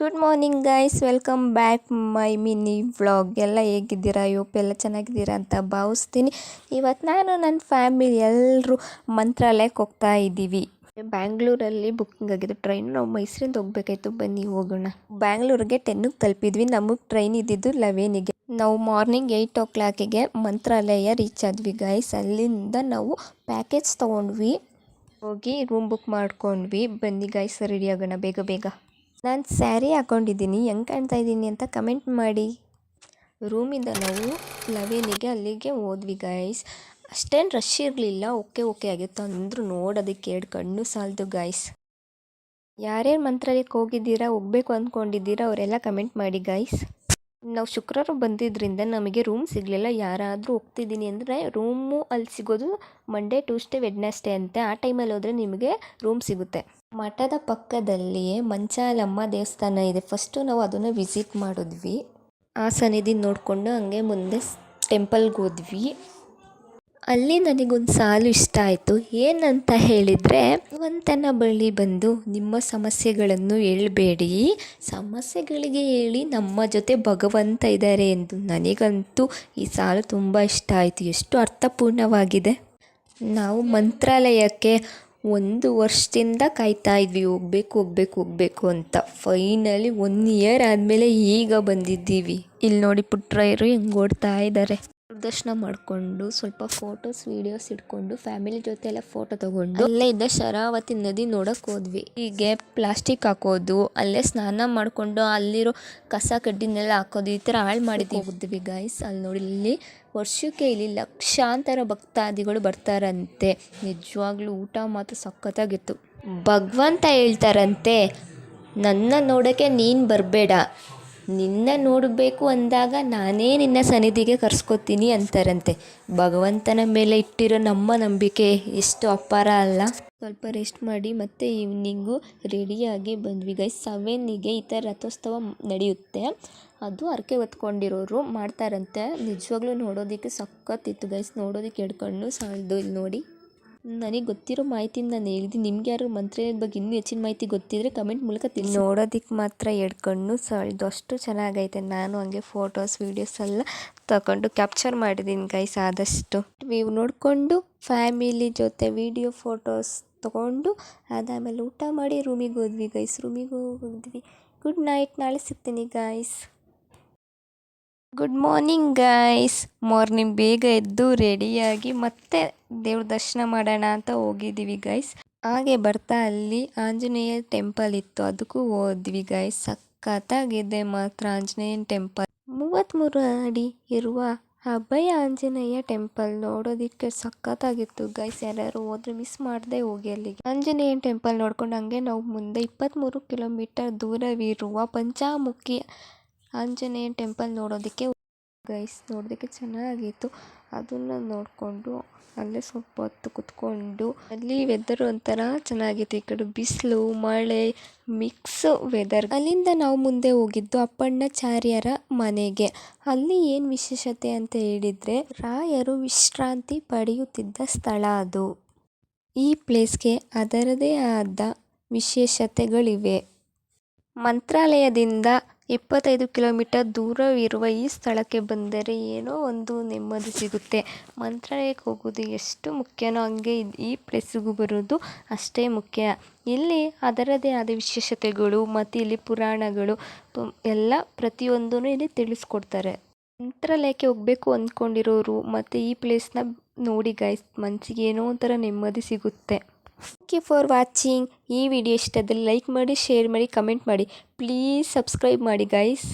Good morning guys welcome back my mini vlog ಎಲ್ಲ ಹೇಗಿದ್ದೀರಾ? ಎಲ್ಲ ಚೆನ್ನಾಗಿದ್ದೀರಾ ಅಂತ ಭಾವಿಸ್ತೀನಿ. ಇವತ್ತು ನಾನು ನನ್ನ ಫ್ಯಾಮಿಲಿ ಎಲ್ಲರೂ ಮಂತ್ರಾಲಯಕ್ಕೆ ಹೋಗ್ತಾ ಇದ್ದೀವಿ. ಬ್ಯಾಂಗ್ಳೂರಲ್ಲಿ ಬುಕ್ಕಿಂಗ್ ಆಗಿದೆ. ಟ್ರೈನ್ ನಾವು ಮೈಸೂರಿಂದ ಹೋಗ್ಬೇಕಾಯ್ತು. ಬನ್ನಿ, ಹೋಗೋಣ. ಬ್ಯಾಂಗ್ಳೂರಿಗೆ ಟೆನ್ನಿಗೆ ತಲುಪಿದ್ವಿ. ನಮಗೆ ಟ್ರೈನ್ ಇದ್ದಿದ್ದು ಲೆವೆನಿಗೆ ನಾವು ಮಾರ್ನಿಂಗ್ ಏಯ್ಟ್ ಓ ಕ್ಲಾಕಿಗೆ ಮಂತ್ರಾಲಯ ರೀಚ್ ಆದ್ವಿ ಗೈಸ್ ಅಲ್ಲಿಂದ ನಾವು ಪ್ಯಾಕೇಜ್ ತೊಗೊಂಡ್ವಿ. ಹೋಗಿ ರೂಮ್ ಬುಕ್ ಮಾಡ್ಕೊಂಡ್ವಿ. ಬನ್ನಿ ಗೈಸ್ ರೆಡಿ ಆಗೋಣ. ಬೇಗ ಬೇಗ. ನಾನು ಸ್ಯಾರಿ ಹಾಕೊಂಡಿದ್ದೀನಿ, ಹೆಂಗೆ ಕಾಣ್ತಾ ಇದ್ದೀನಿ ಅಂತ ಕಮೆಂಟ್ ಮಾಡಿ. ರೂಮಿಂದ ನಾವು ಲವೇನಿಗೆ ಅಲ್ಲಿಗೆ ಹೋದ್ವಿ ಗೈಸ್ ಅಷ್ಟೇನು ರಶ್ ಇರಲಿಲ್ಲ, ಓಕೆ ಓಕೆ ಆಗಿತ್ತು ಅಂದರೂ ನೋಡೋದಕ್ಕೆ ಎರಡು ಕಣ್ಣು ಸಾಲದು ಗೈಸ್ ಯಾರ್ಯಾರು ಮಂತ್ರಾಲಯಕ್ಕೆ ಹೋಗಿದ್ದೀರಾ, ಹೋಗ್ಬೇಕು ಅಂದ್ಕೊಂಡಿದ್ದೀರಾ ಅವರೆಲ್ಲ ಕಮೆಂಟ್ ಮಾಡಿ ಗೈಸ್ ನಾವು ಶುಕ್ರವಾರ ಬಂದಿದ್ದರಿಂದ ನಮಗೆ ರೂಮ್ ಸಿಗಲಿಲ್ಲ. ಯಾರಾದರೂ ಹೋಗ್ತಿದ್ದೀನಿ ಅಂದರೆ ರೂಮು ಅಲ್ಲಿ ಸಿಗೋದು ಮಂಡೇ ಟ್ಯೂಸ್ಡೇ ವೆಡ್ನೆಸ್ಡೇ ಅಂತೆ. ಆ ಟೈಮಲ್ಲಿ ಹೋದರೆ ನಿಮಗೆ ರೂಮ್ ಸಿಗುತ್ತೆ. ಮಠದ ಪಕ್ಕದಲ್ಲಿಯೇ ಮಂಚಾಲಮ್ಮ ದೇವಸ್ಥಾನ ಇದೆ. ಫಸ್ಟು ನಾವು ಅದನ್ನು ವಿಸಿಟ್ ಮಾಡಿದ್ವಿ. ಆ ಸನ್ನಿಧಿ ನೋಡಿಕೊಂಡು ಹಂಗೆ ಮುಂದೆ ಟೆಂಪಲ್ಗೆ ಹೋದ್ವಿ. ಅಲ್ಲಿ ನನಗೊಂದು ಸಾಲು ಇಷ್ಟ ಆಯಿತು. ಏನಂತ ಹೇಳಿದರೆ, ಭಗವಂತನ ಬಳಿ ಬಂದು ನಿಮ್ಮ ಸಮಸ್ಯೆಗಳನ್ನು ಹೇಳಬೇಡಿ. ಸಮಸ್ಯೆಗಳಿಗೆ ಹೇಳಿ ನಮ್ಮ ಜೊತೆ ಭಗವಂತ ಇದ್ದಾರೆ ಎಂದು ನನಗಂತೂ ಈ ಸಾಲು ತುಂಬ ಇಷ್ಟ ಆಯಿತು. ಎಷ್ಟು ಅರ್ಥಪೂರ್ಣವಾಗಿದೆ. ನಾವು ಮಂತ್ರಾಲಯಕ್ಕೆ ಒಂದು ವರ್ಷದಿಂದ ಕಾಯ್ತಾ ಇದ್ವಿ. ಹೋಗ್ಬೇಕು ಹೋಗ್ಬೇಕು ಹೋಗ್ಬೇಕು ಅಂತ. ಫೈನಲಿ ಒನ್ ಇಯರ್ ಆದಮೇಲೆ ಈಗ ಬಂದಿದ್ದೀವಿ. ಇಲ್ಲಿ ನೋಡಿ ಪುಟ್ರಾಯರು ಹೆಂಗೆ ಓಡ್ತಾ ಇದ್ದಾರೆ. ದರ್ಶನ ಮಾಡಿಕೊಂಡು, ಸ್ವಲ್ಪ ಫೋಟೋಸ್ ವೀಡಿಯೋಸ್ ಇಟ್ಕೊಂಡು ಫ್ಯಾಮಿಲಿ ಜೊತೆ ಎಲ್ಲ ಫೋಟೋ ತಗೊಂಡು ಅಲ್ಲೇ ಇದ್ದ ಶರಾವತಿ ನದಿ ನೋಡಕ್ಕೆ ಹೋದ್ವಿ. ಹೀಗೆ ಪ್ಲಾಸ್ಟಿಕ್ ಹಾಕೋದು, ಅಲ್ಲೇ ಸ್ನಾನ ಮಾಡಿಕೊಂಡು, ಅಲ್ಲಿರೋ ಕಸ ಕಡ್ಡಿನೆಲ್ಲ ಹಾಕೋದು, ಈ ಥರ ಹಾಳು ಮಾಡಿದ್ವಿ. ಹೋಗಿದ್ವಿ ಗೈಸ್ ಅಲ್ಲಿ ನೋಡಿ, ಇಲ್ಲಿ ವರ್ಷಕ್ಕೆ ಇಲ್ಲಿ ಲಕ್ಷಾಂತರ ಭಕ್ತಾದಿಗಳು ಬರ್ತಾರಂತೆ. ನಿಜವಾಗ್ಲೂ ಊಟ ಮಾತ್ರ ಸಖತ್ತಾಗಿತ್ತು. ಭಗವಂತ ಹೇಳ್ತಾರಂತೆ, ನನ್ನ ನೋಡೋಕ್ಕೆ ನೀನು ಬರಬೇಡ. ನಿನ್ನ ನೋಡಬೇಕು ಅಂದಾಗ ನಾನೇ ನಿನ್ನ ಸನ್ನಿಧಿಗೆ ಕರ್ಸ್ಕೊತೀನಿ ಅಂತಾರಂತೆ. ಭಗವಂತನ ಮೇಲೆ ಇಟ್ಟಿರೋ ನಮ್ಮ ನಂಬಿಕೆ ಎಷ್ಟು ಅಪಾರ ಅಲ್ಲ. ಸ್ವಲ್ಪ ರೆಸ್ಟ್ ಮಾಡಿ ಮತ್ತೆ ಈವ್ನಿಂಗು ರೆಡಿಯಾಗಿ ಬಂದ್ವಿ ಗೈಸ್ ಸೆವೆನ್ನಿಗೆ ಈ ಥರ ರಥೋತ್ಸವ ನಡೆಯುತ್ತೆ. ಅದು ಹರಕೆ ಹೊತ್ಕೊಂಡಿರೋರು ಮಾಡ್ತಾರಂತೆ. ನಿಜವಾಗ್ಲೂ ನೋಡೋದಕ್ಕೆ ಸಖತ್ತಿತ್ತು ಗೈಸ್ ನೋಡೋದಕ್ಕೆ ಎಡ್ಕೊಂಡು ಸಾಲದು ಇಲ್ಲಿ ನೋಡಿ. ನನಗೆ ಗೊತ್ತಿರೋ ಮಾಹಿತಿನ ನಾನು ಹೇಳಿದ್ದೀನಿ ನಿಮ್ಗೆ ಯಾರು ಮಂತ್ರಿ ಬಗ್ಗೆ ಇನ್ನೂ ಹೆಚ್ಚಿನ ಮಾಹಿತಿ ಗೊತ್ತಿದ್ರೆ ಕಮೆಂಟ್ ಮೂಲಕ ತಿಳಿಸಿ. ನೋಡೋದಕ್ಕೆ ಮಾತ್ರ ಎಡ್ಕೊಂಡು ಕಣ್ಣು ಸಾಲದು ಚೆನ್ನಾಗೈತೆ. ನಾನು ಹಂಗೆ ಫೋಟೋಸ್ ವೀಡಿಯೋಸ್ ಎಲ್ಲ ತಗೊಂಡು ಕ್ಯಾಪ್ಚರ್ ಮಾಡಿದ್ದೀನಿ ಗೈಸ್ ಆದಷ್ಟು. ವ್ಯೂ ನೋಡಿಕೊಂಡು ಫ್ಯಾಮಿಲಿ ಜೊತೆ ವೀಡಿಯೋ ಫೋಟೋಸ್ ತಗೊಂಡು ಅದಾದಮೇಲೆ ಊಟ ಮಾಡಿ ರೂಮಿಗೆ ಹೋದ್ವಿ ಗೈಸ್ ರೂಮಿಗೆ ಹೋಗಿದ್ವಿ ಗುಡ್ ನೈಟ್ ನಾಳೆ ಸಿಗ್ತೀನಿ guys good morning guys morning ಬೇಗ ಎದ್ದು ರೆಡಿಯಾಗಿ ಮತ್ತೆ ದೇವ್ರ ದರ್ಶನ ಮಾಡೋಣ ಅಂತ ಹೋಗಿದ್ದೀವಿ ಗೈಸ್ ಹಾಗೆ ಬರ್ತಾ ಅಲ್ಲಿ ಆಂಜನೇಯ ಟೆಂಪಲ್ ಇತ್ತು. ಅದಕ್ಕೂ ಹೋದ್ವಿ ಗೈಸ್ ಸಖತ್ತಾಗಿದೆ ಮಾತ್ರ ಆಂಜನೇಯನ ಟೆಂಪಲ್ ಮೂವತ್ತ್ಮೂರು ಅಡಿ ಇರುವ ಅಭಯ ಆಂಜನೇಯ ಟೆಂಪಲ್ ನೋಡೋದಿಕ್ಕೆ ಸಖತ್ತಾಗಿತ್ತು ಗೈಸ್ ಯಾರ್ಯಾರು ಹೋದ್ರೆ ಮಿಸ್ ಮಾಡದೆ ಹೋಗಿ ಅಲ್ಲಿಗೆ. ಆಂಜನೇಯನ ಟೆಂಪಲ್ ನೋಡ್ಕೊಂಡು ಹಂಗೆ ನಾವು ಮುಂದೆ ಇಪ್ಪತ್ತ್ಮೂರು ಕಿಲೋಮೀಟರ್ ದೂರವಿರುವ ಪಂಚಾಮುಖಿ ಆಂಜನೇಯ ಟೆಂಪಲ್ ನೋಡೋದಕ್ಕೆ ಗೈಸ್ ನೋಡೋದಕ್ಕೆ ಚೆನ್ನಾಗಿತ್ತು. ಅದನ್ನು ನೋಡಿಕೊಂಡು ಅಲ್ಲೇ ಸ್ವಲ್ಪ ಹೊತ್ತು ಕುತ್ಕೊಂಡು, ಅಲ್ಲಿ ವೆದರ್ ಒಂಥರ ಚೆನ್ನಾಗಿತ್ತು. ಈ ಕಡೆ ಬಿಸಿಲು, ಮಳೆ ಮಿಕ್ಸ್ ವೆದರ್ ಅಲ್ಲಿಂದ ನಾವು ಮುಂದೆ ಹೋಗಿದ್ದು ಅಪ್ಪಣ್ಣಾಚಾರ್ಯರ ಮನೆಗೆ. ಅಲ್ಲಿ ಏನು ವಿಶೇಷತೆ ಅಂತ ಹೇಳಿದರೆ, ರಾಯರು ವಿಶ್ರಾಂತಿ ಪಡೆಯುತ್ತಿದ್ದ ಸ್ಥಳ ಅದು. ಈ ಪ್ಲೇಸ್ಗೆ ಅದರದೇ ಆದ ವಿಶೇಷತೆಗಳಿವೆ. ಮಂತ್ರಾಲಯದಿಂದ ಇಪ್ಪತ್ತೈದು ಕಿಲೋಮೀಟರ್ ದೂರವಿರುವ ಈ ಸ್ಥಳಕ್ಕೆ ಬಂದರೆ ಏನೋ ಒಂದು ನೆಮ್ಮದಿ ಸಿಗುತ್ತೆ. ಮಂತ್ರಾಲಯಕ್ಕೆ ಹೋಗೋದು ಎಷ್ಟು ಮುಖ್ಯನೋ ಹಂಗೆ ಈ ಪ್ಲೇಸಿಗೂ ಬರೋದು ಅಷ್ಟೇ ಮುಖ್ಯ. ಇಲ್ಲಿ ಅದರದೇ ಆದ ವಿಶೇಷತೆಗಳು ಮತ್ತು ಇಲ್ಲಿ ಪುರಾಣಗಳು ಎಲ್ಲ ಪ್ರತಿಯೊಂದೂ ಇಲ್ಲಿ ತಿಳಿಸ್ಕೊಡ್ತಾರೆ. ಮಂತ್ರಾಲಯಕ್ಕೆ ಹೋಗಬೇಕು ಅಂದ್ಕೊಂಡಿರೋರು ಮತ್ತು ಈ ಪ್ಲೇಸ್ನ ನೋಡಿ ಗೈಸ್ ಮನಸ್ಸಿಗೆ ಏನೋ ಒಂಥರ ನೆಮ್ಮದಿ ಸಿಗುತ್ತೆ. ಥ್ಯಾಂಕ್ ಯು ಫಾರ್ ವಾಚಿಂಗ್ ಈ ವಿಡಿಯೋ ಇಷ್ಟದಲ್ಲಿ ಲೈಕ್ ಮಾಡಿ ಶೇರ್ ಮಾಡಿ ಕಮೆಂಟ್ ಮಾಡಿ. ಪ್ಲೀಸ್ ಸಬ್ಸ್ಕ್ರೈಬ್ ಮಾಡಿ ಗೈಸ್